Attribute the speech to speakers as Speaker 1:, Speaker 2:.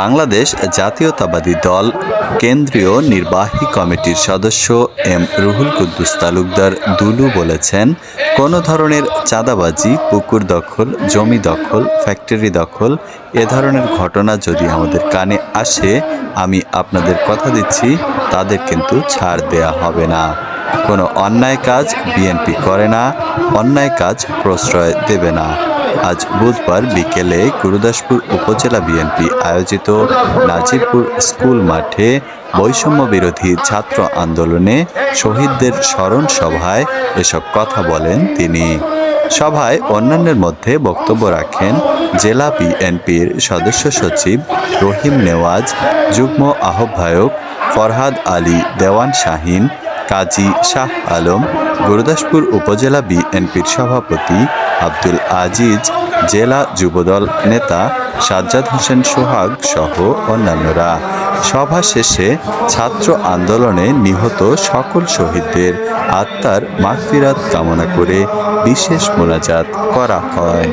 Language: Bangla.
Speaker 1: বাংলাদেশ জাতীয়তাবাদী দল, কেন্দ্রীয় নির্বাহী কমিটির সদস্য এম রুহুল কুদ্দুস তালুকদার দুলু বলেছেন, কোনো ধরনের চাঁদাবাজি, পুকুর দখল, জমি দখল, ফ্যাক্টরি দখল, এ ধরনের ঘটনা যদি আমাদের কানে আসে, আমি আপনাদের কথা দিচ্ছি, তাদের কিন্তু ছাড় দেয়া হবে না। কোনো অন্যায় কাজ বিএনপি করে না, অন্যায় কাজ প্রশ্রয় দেবে না। আজ বুধবার বিকেলে গুরুদাসপুর উপজেলা বিএনপি আয়োজিত নাজিরপুর স্কুল মাঠে বৈষম্য বিরোধী ছাত্র আন্দোলনে শহীদদের স্মরণ সভায় এসব কথা বলেন তিনি। সভায় অন্যান্যের মধ্যে বক্তব্য রাখেন জেলা বিএনপির সদস্য সচিব রহিম নেওয়াজ, যুগ্ম আহ্বায়ক ফরহাদ আলী, দেওয়ান শাহিন, কাজী শাহ আলম, গুরুদাসপুর উপজেলা বিএনপির সভাপতি আব্দুল আজিজ জেলা যুবদল নেতা সাজ্জাদ হোসেন সোহাগ সহ অন্যান্যরা। সভা শেষে ছাত্র আন্দোলনে নিহত সকল শহীদদের আত্মার মাগফিরাত কামনা করে বিশেষ মোনাজাত করা হয়।